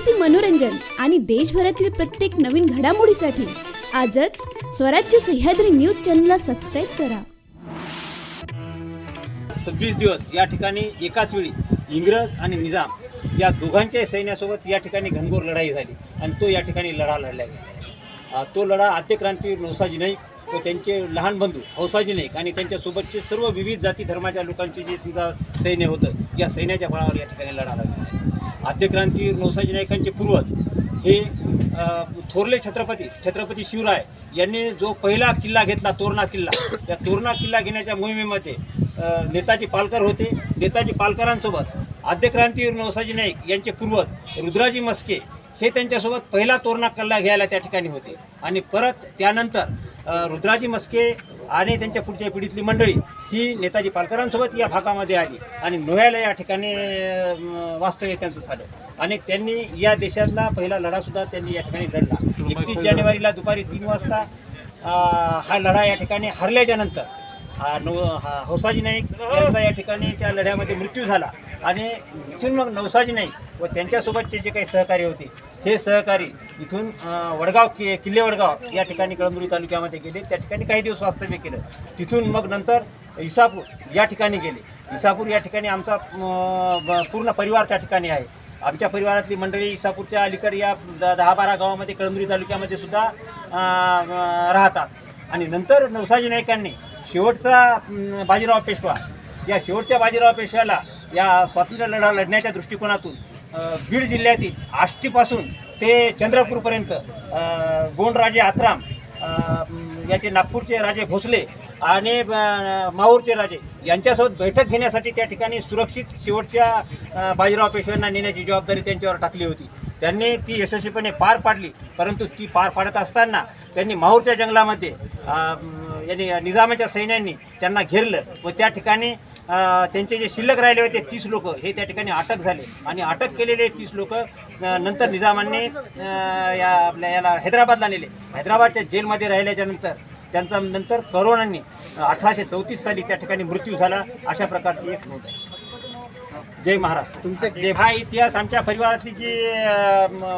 माहिती मनोरंजन आणि देशभरातील प्रत्येक नवीन घडामोडीसाठी आजच स्वराज्य सह्याद्री न्यूज चॅनलला सबस्क्राईब करा. सव्वीस दिवस या ठिकाणी एकाच वेळी इंग्रज आणि निजाम या दोघांच्या सैन्यासोबत या ठिकाणी घनघोर लढाई झाली आणि तो या ठिकाणी लढा लढला गेला. तो लढा आद्यक्रांतीवीर नौसाजी नाईक व त्यांचे लहान बंधू हौसाजी नाईक आणि त्यांच्यासोबतचे सर्व विविध जाती धर्माच्या लोकांचे जे समजा सैन्य होतं या सैन्याच्या बळावर या ठिकाणी लढा लागला आद्यक्रांतीवीर नवसाजी नाईकांचे पूर्वज हे थोरले छत्रपती छत्रपती शिवराय यांनी जो पहिला किल्ला घेतला तोरणा किल्ला त्या तोरणा किल्ला घेण्याच्या मोहिमेमध्ये नेताजी पालकर होते. नेताजी पालकरांसोबत आद्यक्रांतीवीर नवसाजी नाईक यांचे पूर्वज रुद्राजी मस्के हे त्यांच्यासोबत पहिला तोरणा किल्ला घ्यायला त्या ठिकाणी होते. आणि परत त्यानंतर रुद्राजी मस्के आणि त्यांच्या पुढच्या पिढीतली मंडळी ही नेताजी पालकरांसोबत या भागामध्ये आली आणि नोह्याला या ठिकाणी वास्तव्य त्यांचं झालं. आणि त्यांनी या देशातला पहिला लढासुद्धा त्यांनी या ठिकाणी लढला. एकतीस जानेवारीला दुपारी तीन वाजता हा लढा या ठिकाणी हरल्याच्या नंतर हा हा हौसाजी नाईक यांचा या ठिकाणी त्या लढ्यामध्ये मृत्यू झाला. आणि इथून मग नवसाजी नाईक व त्यांच्यासोबतचे जे काही सहकारी होते हे सहकारी इथून वडगाव कि किल्ले वडगाव या ठिकाणी कळमनुरी तालुक्यामध्ये गेले. त्या ठिकाणी काही दिवस वास्तव्य केलं. तिथून मग नंतर इसापूर या ठिकाणी गेले. इसापूर या ठिकाणी आमचा पूर्ण परिवार त्या ठिकाणी आहे. आमच्या परिवारातली मंडळी इसापूरच्या अलीकडे या दहा बारा गावामध्ये कळमनुरी तालुक्यामध्ये सुद्धा राहतात. आणि नंतर नवसाजी नाईकांनी शेवटचा बाजीराव पेशवा या शेवटच्या बाजीराव पेशव्याला या स्वातंत्र्य लढा लढण्याच्या दृष्टिकोनातून बीड जिल्ह्यातील आष्टीपासून ते चंद्रपूरपर्यंत गोंडराजे आत्राम याचे नागपूरचे राजे भोसले आणि माहूरचे राजे यांच्यासोबत बैठक घेण्यासाठी त्या ठिकाणी सुरक्षित शेवटच्या बाजीराव पेशव्यांना नेण्याची जबाबदारी त्यांच्यावर टाकली होती. त्यांनी ती यशस्वीपणे पार पाडली परंतु ती पार पाडत असताना त्यांनी माहूरच्या जंगलामध्ये यांनी निजामाच्या सैन्यांनी त्यांना घेरलं व त्या ठिकाणी त्यांचे जे शिल्लक राहिले होते तीस लोक हे त्या ठिकाणी अटक झाले. आणि अटक केलेले तीस लोक नंतर निजामांनी या आपल्या याला हैदराबादला नेले. हैदराबादच्या जेलमध्ये राहिल्याच्यानंतर त्यांचा नंतर करोनांनी अठराशे चौतीस साली त्या ठिकाणी मृत्यू झाला अशा प्रकारची एक नोंद आहे. जय महाराष्ट्र. तुमचं जे हा इतिहास आमच्या परिवारातली जी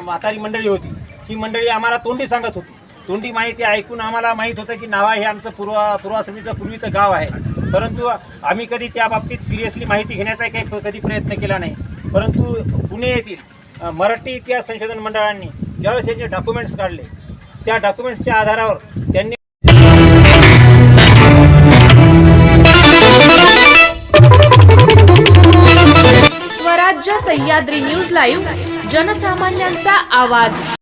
म्हातारी मंडळी होती ही मंडळी आम्हाला तोंडी सांगत होती. तोंडी माहिती ऐकून आम्हाला माहीत होतं की नावा हे आमचं पूर्वा पूर्वासमीचं पूर्वीचं गाव आहे. परंतु आम्ही कधी त्या बाबतीत सिरियसली माहिती घेण्याचा काही कधी प्रयत्न केला नाही. परंतु पुणे येथील मराठी इतिहास संशोधन मंडळांनी ज्यावेळेस यांचे डॉक्युमेंट्स काढले त्या डॉक्युमेंट्सच्या आधारावर त्यांनी सह्याद्री न्यूज लाईव्ह जनसामान्यांचा आवाज.